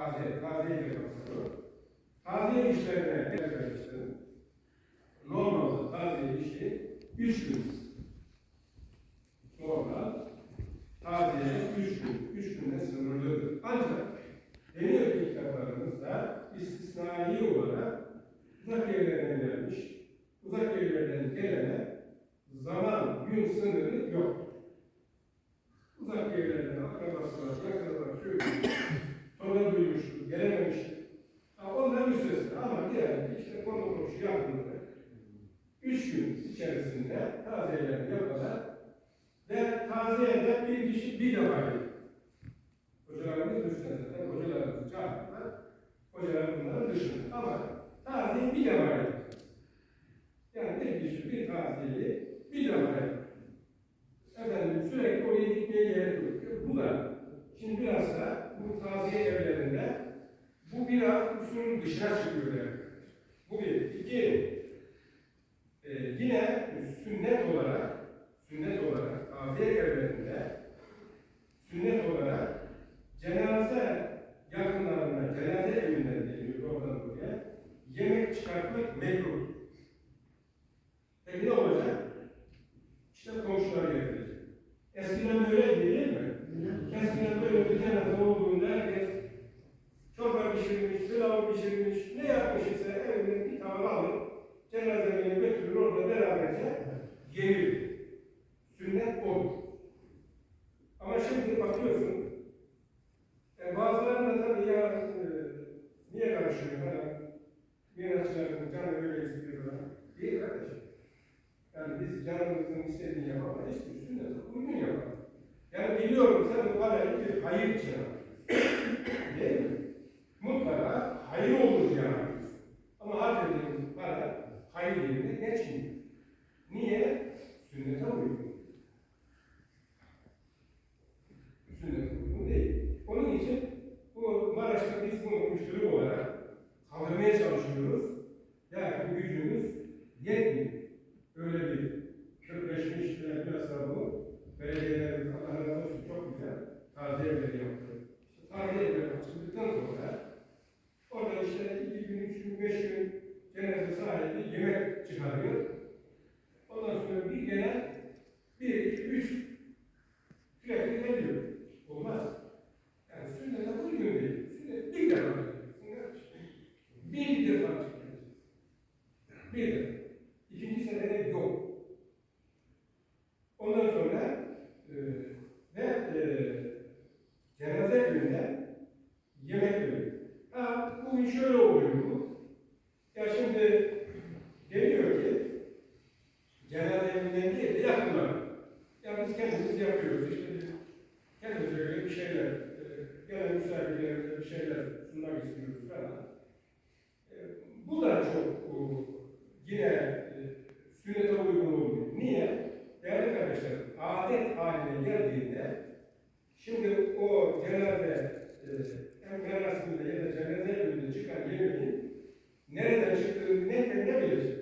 taziye, taziye de kapsıyor. Taziye işlerine ne kardeşlerim? Normalde taziye işi üç gün. Normal taziye üç gün, üç günde sınırlıdır. Ancak deniyor ki kitaplarımızda istisnai olarak uzak yerlerden gelmiş, uzak yerlerden gelene zaman, gün sınırı yok. Uzak yerlerden akrabası var, yakını var, şöyle sonra duymuştur, gelememiştir. Ha, onlar müstesna ama diğer işte konu komşu yakınları üç gün içerisinde taziyelerini yaparlar ve taziyede bir kişi bir defa gelir. Hocalarımız müstesna, hocalarımız çağırırlar. Hocalar bunların dışında ama taziye bir defa yapar. Yani bir kişi bir taziyeyi bir defa yapar. Efendim sürekli oraya gitmeye gerek yok. Bu da şimdi biraz da bu taziye evlerinde bu biraz usulün dışına çıkıyor yani. Bu bir. İki, e, yine sünnet olarak sünnet olarak taziye evlerinde sünnet olarak cenaze yakınlarına, cenaze evinden deniyor oradan buraya yemek çıkartmak mekruh. Peki ne olacak? İşte komşular getirecek. Eskiden böyleydi değil mi? Eskiden böyle bir cenaze olduğunda herkes çorba pişirmiş, pilav pişirmiş, ne yapmış ise evinden bir tavır alır, cenazelerini götürür, orada beraberce yenir. Sünnet odur. Ama şimdi bakıyorsun, e, bazıları da tabii ya e, niye karışıyor mirasçıların canı öyle istiyorlar. Değil kardeşim. Yani biz canımızın istediğini yapamayız ki sünnete uygun yapalım. Yani biliyorum sen bu parayı bir hayır için yapıyorsun. Değil mi? Mutlaka hayır olur diye yapıyorsun. Ama harcadığın para hayır yerine geçmiyor. Niye? Sünnete uygun. Sünnete uygun değil. Onun için bu Maraş'ta biz bunu müşteri olarak kaldırmaya çalışıyoruz. Bu gücümüz yetmiyor. Öyle bir kökleşmiş bir piyasa bu. Belediyelerimiz Allah olsun çok güzel taziye evleri yaptı. İşte taziye evleri açıldıktan sonra orada işte iki gün, üç gün, beş gün cenaze sahibi yemek çıkarıyor. Ondan sonra bir gelen bir, iki, üç sürekli geliyor. Olmaz. Yani sünnete uygun değil. Sünnet bir defa çıkacaksın. Bir defa çıkacaksın. Bir defa. İkinci senede yok. Ondan sonra e, ve e, cenaze gününde yemek veriyor. Ha bugün şöyle oluyor bu. Ya şimdi deniyor ki cenaze evinden değil de yakınlar. Ya biz kendimiz yapıyoruz. İşte biz kendimize göre bir şeyler, e, gelen bir şeyler sunmak istiyoruz falan. E, bu da çok yine e, sünnete uygun olmuyor. Niye? Değerli kardeşlerim, adet haline geldiğinde şimdi o cenaze e, hem merasiminde ya da cenaze evinde çıkan yemeğin nereden çıktığını ne, ne bileceğiz?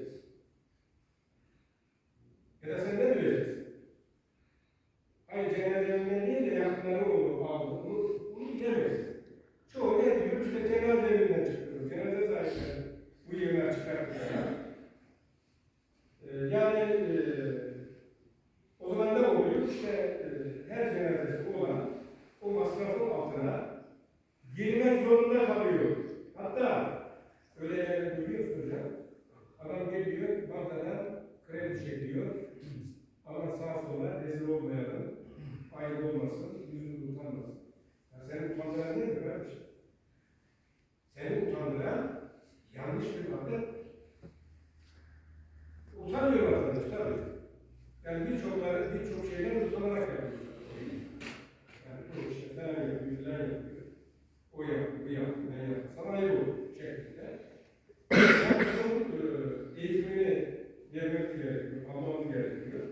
yemek gerekiyor, almam gerekiyor.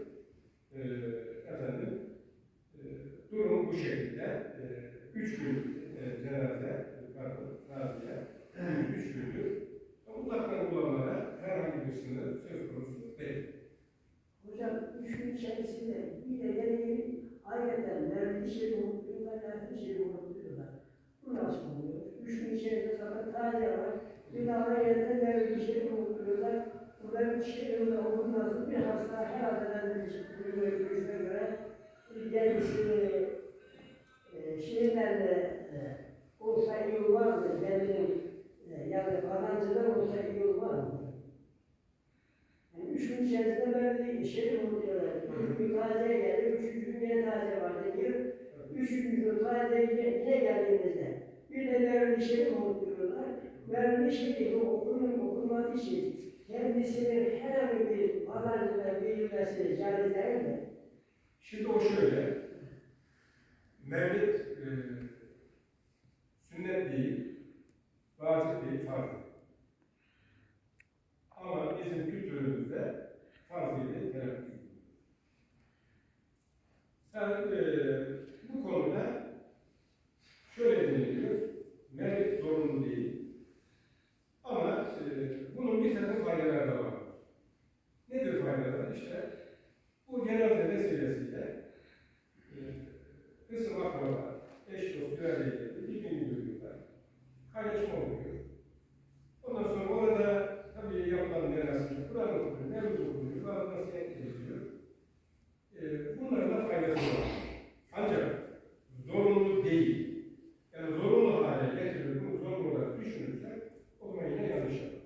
E, efendim, e, durum bu şekilde. E, üç gün e, cenaze, pardon, taziye, üç gündür. Mutlak uygulamalara herhangi bir sınır söz konusu değil. Hocam, üç gün içerisinde bir de gelelim ayrıca verdiği şeyi unutuyorlar, verdiği şeyi unutuyorlar. Bu nasıl oluyor? Üç gün içerisinde zaten taze var. Binalar yerine verdiği şeyi unutuyorlar. Bunların işlerinde okunması bir hasta herhalde bir görüşüne göre kendisi e, şeylerle e, olsa iyi olmazdı. Benim e, yani falancılar olsa iyi olmazdı. Yani üç gün içerisinde böyle bir şey unutuyorlar. İlk gün taze geldi, üçüncü gün yine taze var diyor. Üçüncü gün taze yine geldiğimizde bir de böyle bir şey unutuyorlar. Böyle bir şey okunması için kendisinin herhangi bir falancıdan verilmesi caiz değil mi? Şimdi o şöyle, mevlid e, sünnet değil, vacip değil, farz. Ama bizim kültürümüzde farz ile telaffuz edilir. Yani e, bu konuda şöyle deniliyor, mevlid zorunlu değil. Ama e, bunun bir takım faydaları da var. Faydaları? İşte bu cenaze vesilesiyle e, kısım akraba, eş dost geldi, birbirini görüyorlar. Kaynaşma oluyor. Ondan sonra orada tabii yapılan merasim, Kur'an okunuyor, Mevlüt okunuyor, bazı nasihat ediliyor. E, bunların da faydası var. Ancak zorunlu değil. Yani zorunlu hale getirir, bunu zorunlu olarak düşünürsek o zaman yine yanlış yaparız.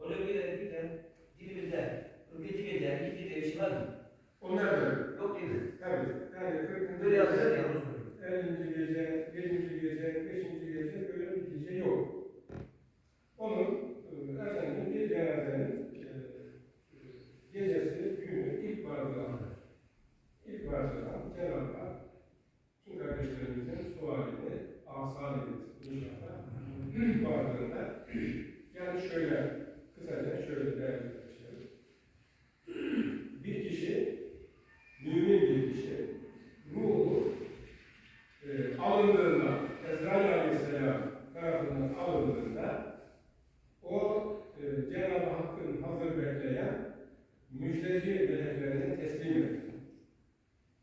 Öyle bir de bir de dilimizde 42 gece, iki gece bir şey var mı? Onlar da Yok değil mi? tabii yani 40. Böyle yazıyor ya onu soruyorum. 50. gece, 7. gece, 5. gece böyle bir gece yok. Onun e, efendim bir cenazenin e, e, gecesi, günü ilk varlığı ilk varlığı Cenab-ı Hak tüm kardeşlerimizin sualini asal edilsin inşallah. İlk varlığında yani şöyle kısaca şöyle değerli arkadaşlarım. Bir kişi mümin bir kişi ruhu e, alındığında, Aleyhisselam tarafından alındığında o e, Cenab-ı Hakk'ın hazır bekleyen müjdeci meleklerine teslim edilir.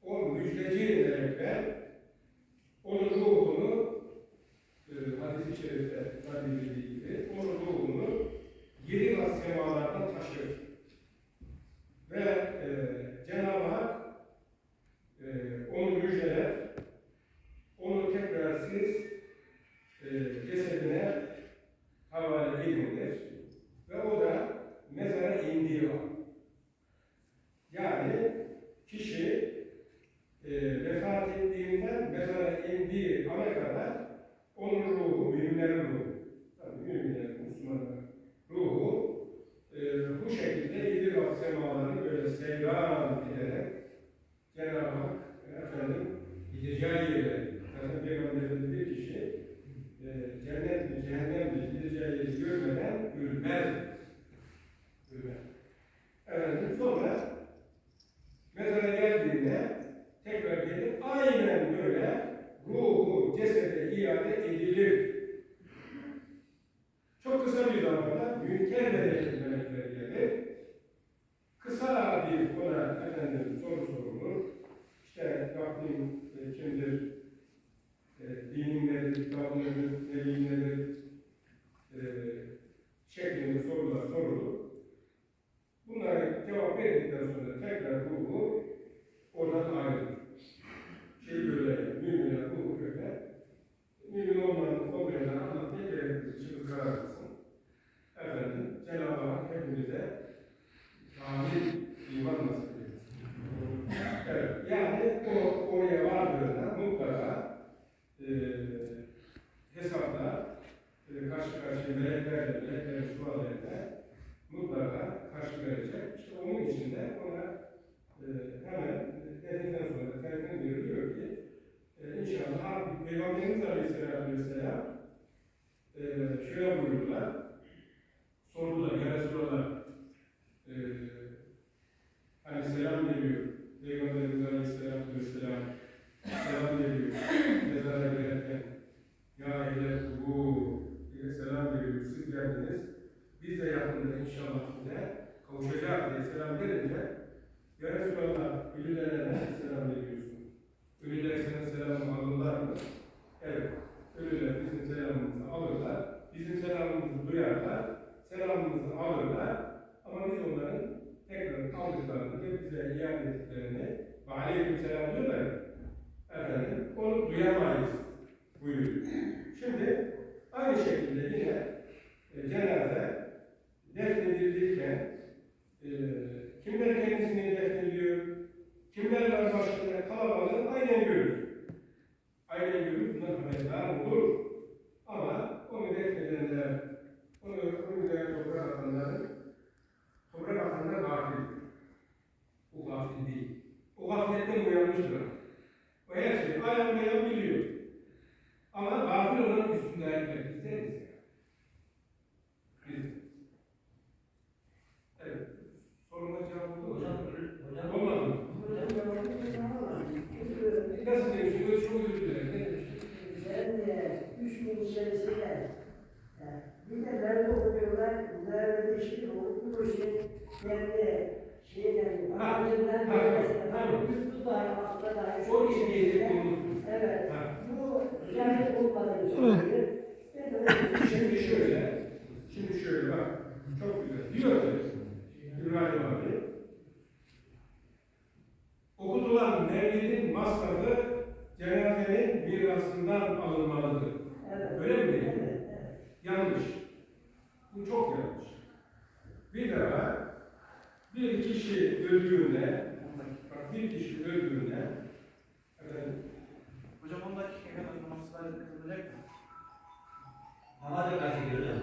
O müjdeci melekler onun ruhunu e, hadis-i şerifte bildiği gibi onun ruhunu yedi semalardan taşır. Ve e, Cenab-ı Hak e, onu müjdeler, onu tekrar siz e, cesedine havale edindir ve o da mezara indiği an. Yani kişi e, vefat ettiğinden mezara indiği ana kadar onun ruhu, müminlerin ruhu, tabii müminlerin, Müslümanların ruhu e, bu şekilde yedi kat semaları böyle seyran ederek Cenab-ı Hak efendim gideceği yerleri, zaten Peygamber'in bir kişi e, cennet mi, cehennem mi gideceği yeri görmeden ölmez. Ölmez. Efendim sonra mezara geldiğinde tekrar gelip aynen böyle ruhu cesede iade edilir. Çok kısa bir zamanda münker melekler melekler gelir. Kısa bir ona efendim soru sorulur. İşte Rabbim e, kimdir? E, dinin nedir? Kitabın nedir? Nedir? E, şeklinde sorular sorulur. Bunlara cevap verdikten sonra tekrar ruhu oradan ayrılır. Şey böyle, böyle. Mümin olmanın olmayanı anlatmaya gerek yok. İçimiz kararlısın. Efendim, Cenab-ı Hak hepimize kamil iman nasip eylesin. Evet, yani o oraya vardığında mutlaka e, hesapla e, karşı karşıya meleklerle, meleklerin suallerine mutlaka karşı verecek. İşte onun için de ona e, hemen dediğinden sonra telkin veriliyor ki e, inşallah Peygamberimiz Aleyhisselatü Vesselam e, şöyle buyurdular. Sordular, ya Resulallah e, hani selam veriyor. Peygamberimiz Aleyhisselatü Vesselam selam veriyor. Mezara girerken ya ehle bu diye selam veriyor. Siz geldiniz. Biz de yakında inşallah size kavuşacağız diye selam verince Ya Resulallah ölülere nasıl selam veriyorsun? Yine e, cenaze defnedilirken e, kimler kendisini defnediyor, kimler var başında kalabalığı aynen görür. Aynen görür, bundan haberdar olur. Ama onu defnedenler, onu üzerine toprak atanlar, toprak atanlar gafil. O gafil değil. O gafletten uyanmıştır. O her şeyi ayan beyan biliyor. Ama gafil olan üstünlerdir. Bizler miyiz? Biz. Evet. Soruma cevap oldu mu? Hocam, hocam, Olmadı mı? Nasıl demiştiniz? Çok özür dilerim. Ne demiştiniz? Ben e, üç gün içerisinde e, bir de nerede okuyorlar, nerede işi bu şey kendi şeyden, Ha, amacından ha, gelmesine, ha. yurtlu dahi, hafta dahi, O şekilde- unuttum. Evet, bu cahil olmadığını söylüyor. Şimdi şöyle, şimdi şöyle bak, çok güzel. Diyor ki, İbrahim abi, okutulan mevlidin masrafı cenazenin mirasından alınmalıdır. Evet. Öyle mi evet. Yanlış. Bu çok yanlış. Bir defa bir kişi öldüğünde, bir kişi öldüğünde, efendim, Hocam 10 dakika kadar namazı kılınacak mı? Hava da kaç ediyor hocam?